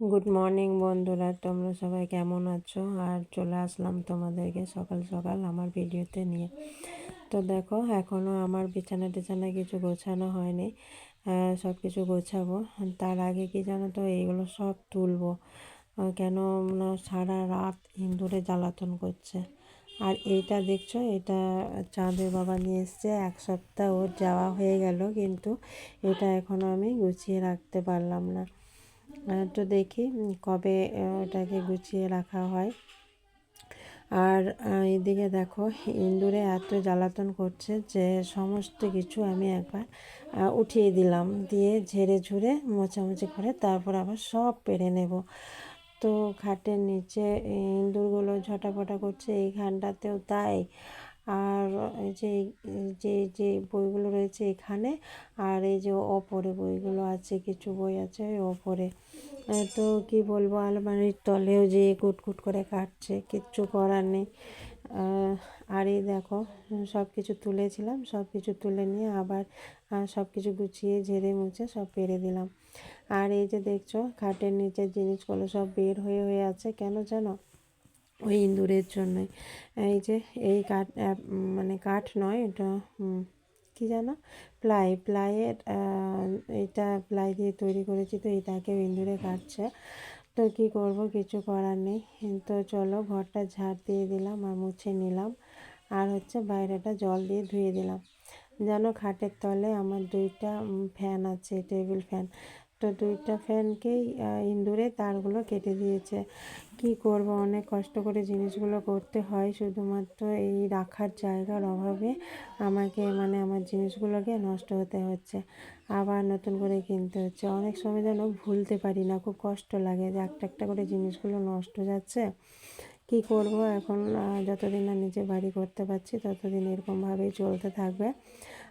Good morning বন্ধুরা। তোমরা সবাই কেমন আছো? আর চলে আসলাম তোমাদেরকে সকাল সকাল আমার ভিডিওতে নিয়ে। তো দেখো এখনও আমার বিছানা টিছানা কিছু গোছানো হয়নি। সব কিছু গোছাবো। তার আগে কি জানো তো, এইগুলো সব তুলবো। কেন না সারা রাত ইন্দুরে জ্বালাতন করছে। আর এইটা দেখছ, এটা চাঁদের বাবা নিয়ে এসছে। এক সপ্তাহ ওর যাওয়া হয়ে গেল, কিন্তু এটা এখনও আমি গুছিয়ে রাখতে পারলাম না। তো দেখি কবে ওটাকে গুছিয়ে রাখা হয়। আর এদিকে দেখো, ইন্দুরে এত জ্বালাতন করছে যে সমস্ত কিছু আমি একবার উঠিয়ে দিলাম। দিয়ে ঝেড়ে ঝুড়ে মোছামুছি করে তারপর আবার সব পেরে নেব। তো খাটের নিচে ইন্দুরগুলো ঝটাপটা করছে এইখানটাতেও তাই। আর যে যে যে বইগুলো রয়েছে এখানে, আর এই যে ওপরে বইগুলো আছে, কিছু বই আছে ওই ওপরে। তো কি বলব, আলমারির তলেও যে কুটকুট করে কাটছে, কিচ্ছু করার নেই। আর এই দেখো, সব কিছু তুলেছিলাম, সব কিছু তুলে নিয়ে আবার সব কিছু গুছিয়ে, ঝেড়ে মুছে সব পেরে দিলাম। আর এই যে দেখছ, খাটের নিচের জিনিসগুলো সব বের হয়ে হয়ে আছে কেন জানো? ওই ইঁদুরের জন্যই। এই যে এই কাঠ মানে কাঠ নয়, এটা কি জানো? প্লাই, প্লাইয়ের এটা প্লাই দিয়ে তৈরি করেছি, তো এটাকে ইঁদুরে কাটছে। তো কি করব? কিছু করার নেই। তো চলো ঘরটা ঝাড় দিয়ে দিলাম আর মুছে নিলাম। আর হচ্ছে বাইরেটা জল দিয়ে ধুয়ে দিলাম। যেন খাটের তলে আমার দুইটা ফ্যান আছে, টেবিল ফ্যান। তো দুইটা ফ্যানকেই ইন্দুরে তারগুলো কেটে দিয়েছে। কি করব? অনেক কষ্ট করে জিনিসগুলো করতে হয়। শুধুমাত্র এই রাখার জায়গার অভাবে আমাকে মানে আমার জিনিসগুলোকে নষ্ট হতে হচ্ছে। আবার নতুন করে কিনতে হচ্ছে। অনেক সময় যেন ভুলতে পারি না। খুব কষ্ট লাগে যে একটা একটা করে জিনিসগুলো নষ্ট যাচ্ছে। কি করব? এখন যতদিন না নিজে বাড়ি করতে পারছি, ততদিন এরকমভাবেই চলতে থাকবে।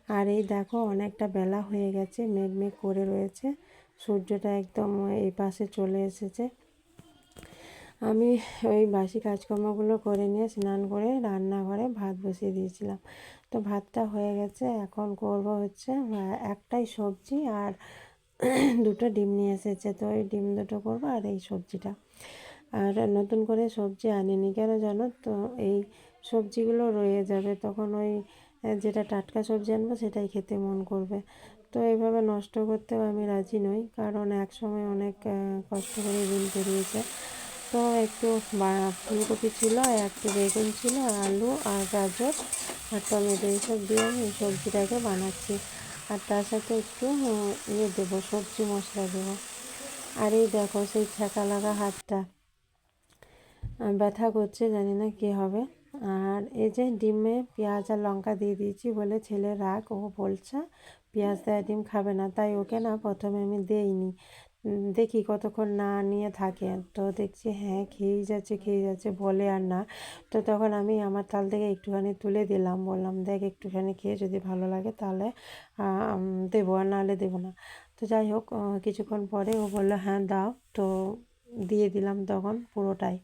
আর এই দেখো, অনেকটা বেলা হয়ে গেছে। মেঘ মেঘ করে রয়েছে। সূর্যটা একদম এই পাশে চলে এসেছে। আমি ওই বাসি কাজকর্মগুলো করে নিয়ে স্নান করে রান্নাঘরে ভাত বসিয়ে দিয়েছিলাম। তো ভাতটা হয়ে গেছে, এখন করব হচ্ছে একটাই সবজি আর দুটো ডিম নিয়ে এসেছে। তো ওই ডিম দুটো করব আর এই সবজিটা। আর নতুন করে সবজি আনিনি, কেন জানো তো? এই সবজিগুলো রয়ে যাবে, তখন ওই যেটা টাটকা সবজি আনব সেটাই খেতে মন করবে। তো এইভাবে নষ্ট করতেও আমি রাজি নই, কারণ এক সময় অনেক কষ্ট করে দিন পেরিয়েছে। তো একটু ফুলকপি ছিল, একটু বেগুন ছিল, আলু আর গাজর আর টমেটো এইসব দিয়ে আমি সবজিটাকে বানাচ্ছি। আর তার সাথে একটু ইয়ে দেবো, সবজি মশলা দেবো। আর এই দেখো সেই ছ্যাঁকা লাগা হাতটা। ব্যথা করছে, জানি না কী হবে। আর এই যে ডিমে পেঁয়াজ আর লঙ্কা দিয়ে দিয়েছি বলে ছেলে রাগ, ও বলছে পেঁয়াজ দেওয়া ডিম খাবে না, তাই ওকে না প্রথমে আমি দেইনি। দেখি কতক্ষণ না নিয়ে থাকে। তো দেখছি হ্যাঁ খেয়েই যাচ্ছে খেয়ে যাচ্ছে, বলে আর না। তো তখন আমি আমার তাল থেকে একটুখানি তুলে দিলাম। বললাম, দেখ, একটুখানি খেয়ে যদি ভালো লাগে তাহলে দেবো, আর নাহলে দেবো না। তো যাই হোক কিছুক্ষণ পরে ও বলল হ্যাঁ দাও। তো দিয়ে দিলাম তখন পুরোটাই।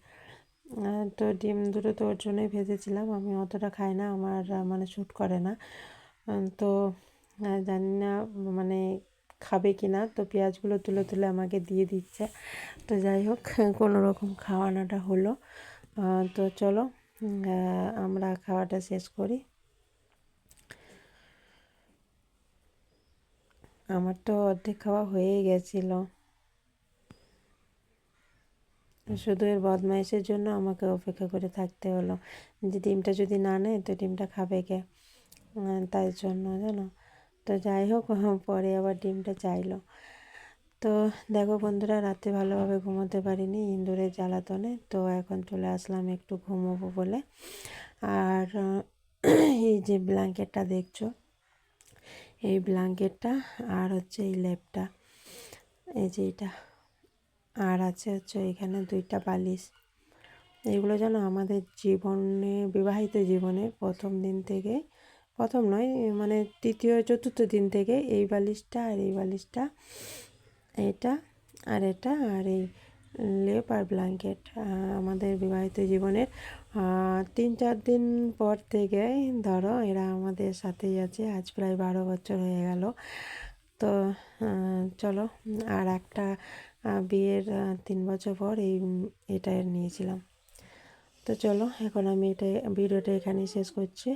তো ডিম দুটো তো ওর জন্যই ভেজেছিলাম। আমি অতটা খাই না, আমার মানে শ্যুট করে না। তো জানি না মানে খাবে কি না তো পেঁয়াজগুলো তুলে তুলে আমাকে দিয়ে দিচ্ছে। তো যাই হোক, কোনো রকম খাওয়ানোটা হলো। তো চলো আমরা খাওয়াটা শেষ করি। আমার তো অর্ধেক খাওয়া হয়েই গেছিল। শুধু এর বদমাইশের জন্য আমাকে অপেক্ষা করে থাকতে হলো। যে ডিমটা যদি না নেয়, তো ডিমটা খাবে কে? তাই জন্য, জানো? তো যাই হোক, পরে আবার ডিমটা চাইলো। তো দেখো বন্ধুরা, রাতে ভালোভাবে ঘুমোতে পারিনি ইন্দুরের জ্বালাতনে, তো এখন চলে আসলাম একটু ঘুমোবো বলে। আর, এই যে ব্ল্যাঙ্কেটটা দেখছ, এই ব্ল্যাঙ্কেটটা আর হচ্ছে এই লেপটা এই যে এটা, আর আছে হচ্ছে এখানে দুইটা বালিশ। এগুলো যেন আমাদের জীবনে, বিবাহিত জীবনে প্রথম দিন থেকে প্রথম নয় মানে তৃতীয়, চতুর্থ দিন থেকে এই বালিশটা আর এই বালিশটা, এটা আর এটা আর এই লেপ আর ব্ল্যাঙ্কেট আমাদের বিবাহিত জীবনের তিন, চার দিন পর থেকে ধরো এরা আমাদের সাথেই আছে, আজ প্রায় বারো বছর হয়ে গেল। তো চলো, আর একটা বিয়ের তিন বছর পর এই, এটা নিয়েছিলাম। তো চলো, এখন আমি এটা, ভিডিওটা এখানেই শেষ করছি।